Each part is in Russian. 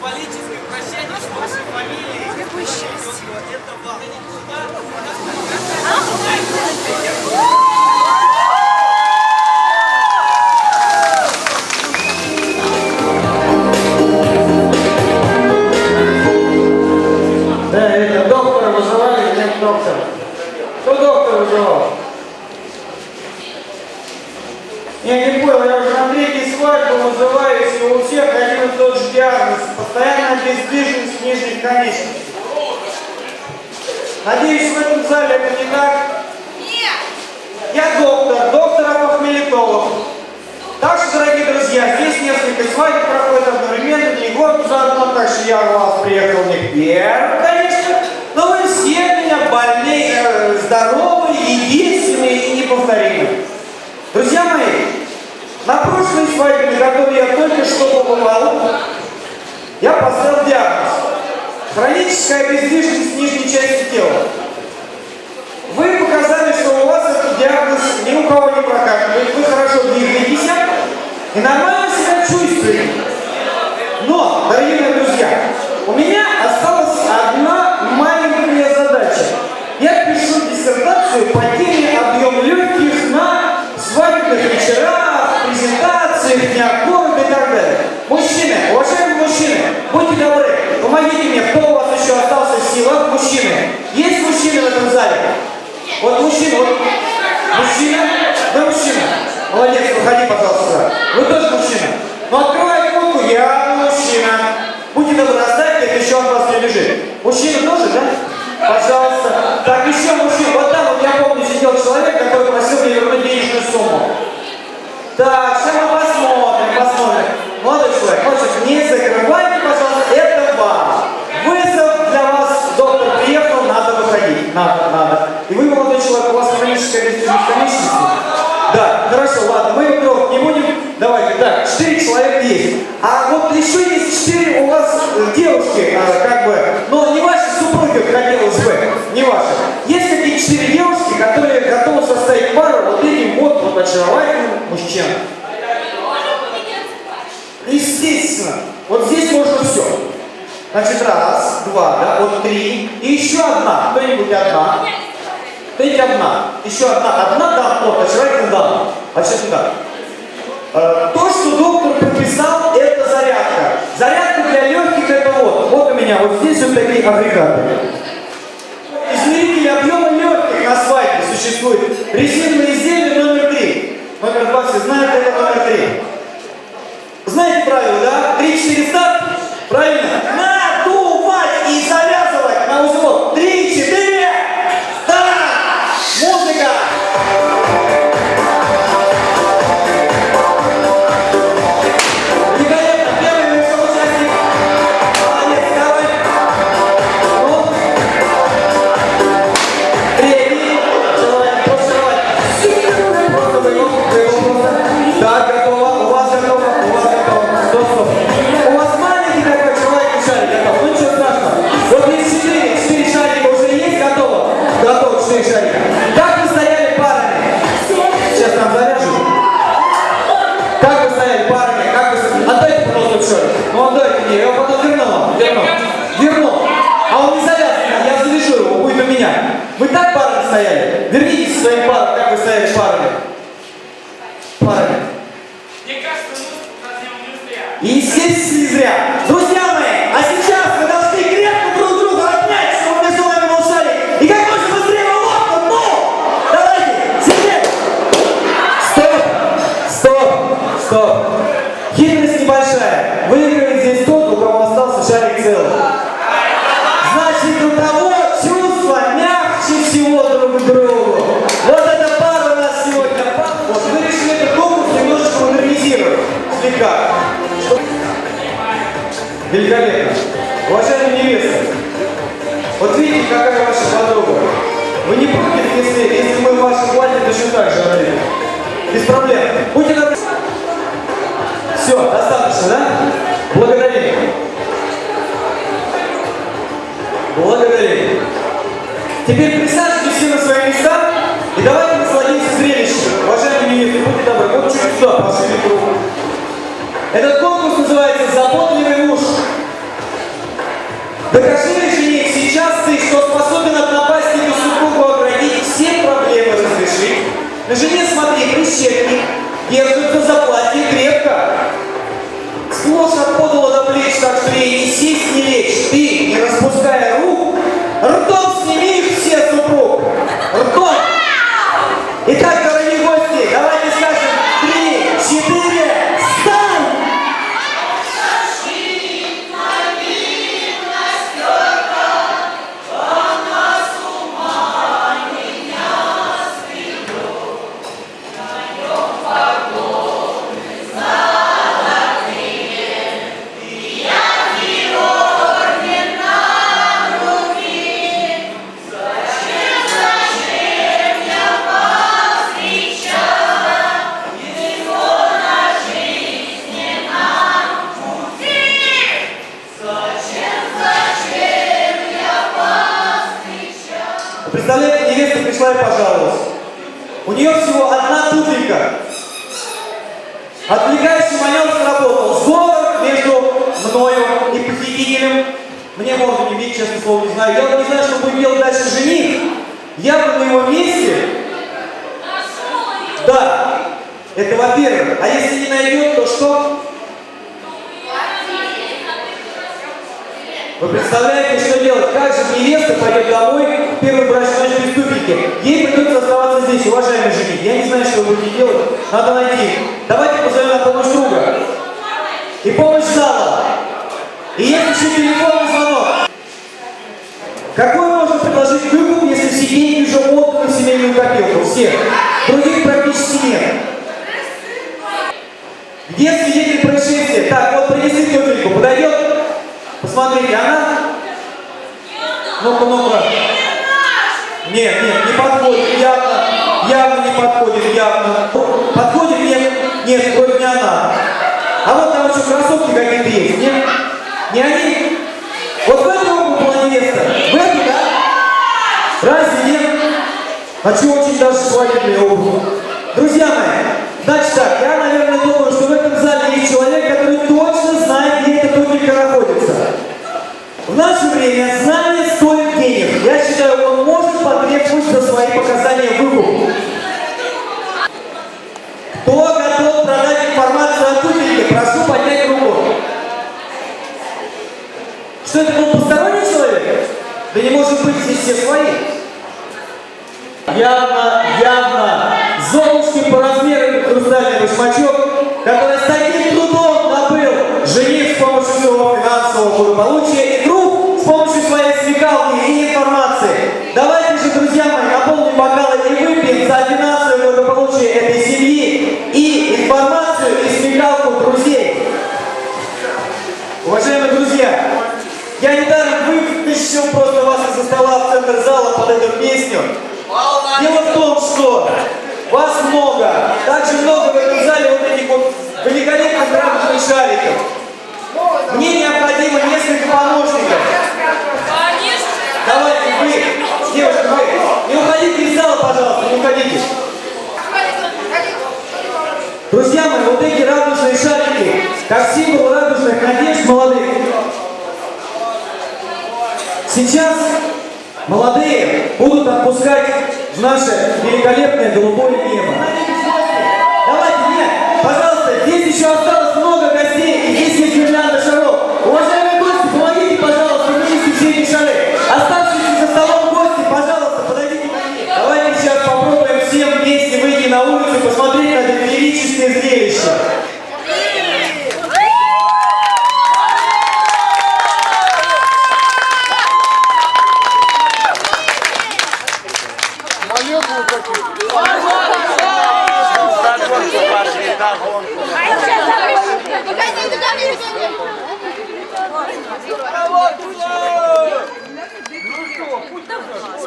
символическое прощание с вашей фамилией. Какое счастье. Это вам. Постоянная бездвижность нижних конечностей. Надеюсь, в этом зале это не так? Нет! Я доктор, доктор апохмелитолог. Так что, дорогие друзья, здесь несколько свадеб проходит одновременно, не год заодно, так что я у вас приехал не первый, конечно, но вы все у меня больные, э, здоровые, единственные и неповторимые. Друзья мои, на прошлой свадьбе, на которой я только что побывал, я поставил диагноз. Хроническая обездвиженность нижней части тела. Вы показали, что у вас этот диагноз ни у кого не прокатывает, вы хорошо двигаетесь и нормально себя чувствуете. Но, дорогие друзья, у меня осталась одна маленькая задача. Я пишу диссертацию по теме объем легких на свадебных вечерах, презентациях, днях города и так далее. Мужчины, уважаемые мужчины, будьте добры, помогите мне, кто у вас еще остался в силах, мужчины. Есть мужчины в этом зале? Вот мужчина, вот мужчина, да мужчина. Молодец, выходи, пожалуйста, сюда. Вы тоже мужчина. Ну открывай кнопку, я мужчина. Будьте добры, оставьте, это еще от вас не лежит. Мужчина тоже, да? Пожалуйста. Так, еще мужчина. Вот там вот я помню сидел человек, который просил мне вернуть денежную сумму. Так, сейчас мы посмотрим, посмотрим. Молодой человек, молодой человек, не закрывайте, пожалуйста, это вам. Вызов для вас, доктор приехал, надо выходить. Надо, вот еще есть четыре у вас э, девушки, э, как бы, но не ваши супруги, хотелось бы, не ваши. Есть такие четыре девушки, которые готовы составить пару вот этим вот, вот очаровательным мужчинам. Естественно. Вот здесь можно все. Значит, раз, два, да, вот три. И еще одна. Кто-нибудь одна? Кто-нибудь одна? Еще одна. Одна дама. Вот, очаровательная дама. А сейчас туда. Э, меня вот здесь вот такие агрегаты. Измеритель объема легких на свадьбе существует. Резиновое естественно, не зря. Друзья видите, какая ваша подруга. Вы не против, если, если мы в вашем платье точно так же одели? Без проблем. Будьте добры. Все, достаточно, да? Благодарим. Благодарим. Теперь присаживайтесь все на свои места и давайте насладимся зрелищем. Уважаемые невесты, будьте добры, вот чуть сюда, пошли круг. Этот конкурс называется «Заботливый муж». Докажи, На жене смотри, прищепки, держится за платье туфелька. Отвлекающий маневр сработал. Сговор между мною и похитителем. Мне морду не бить, честно слово, не знаю. Я не знаю, что будет делать дальше жених. Я бы на его месте... Да, это во-первых. А если не найдет, то что? Вы представляете, что делать? Как же невеста пойдет домой в первую брачную ночь? Ей придется оставаться здесь, уважаемый жених. Я не знаю, что вы будете делать. Надо найти. Давайте позовем на помощь друга. И помощь зала. И есть еще телефонный звонок. Какой можно предложить выкуп, если все деньги уже отданы в семейную копилку? Всех. Других практически нет. Где свидетель Посмотрите, она... Ну-ка, ну-ка. Нет, нет, не подходит, явно, явно не подходит, явно. Подходит, нет, нет, вроде не она. А вот там еще кроссовки какие-то есть, нет? Не они? Вот в эту обувь была? В эту, да? Разве нет? Хочу очень даже свадебную обувь. Друзья мои, Да не может быть, здесь все свои. Явно, явно, зала, пожалуйста, не уходите. Друзья мои, вот эти радужные шарики, как символ радужных надежд молодых. Сейчас молодые будут отпускать в наше великолепное голубое небо. Давайте, нет, пожалуйста, здесь еще осталось много гостей, и здесь есть гирлянда шаров. Уважаемые гости, помогите, пожалуйста, вынести все эти шары. Оставшиеся за столом гости, пожалуйста, подойдите ко мне. Давайте сейчас попробуем всем вместе выйти на улицу и посмотреть на это величественное зрелище.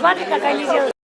Смотри, как они делают.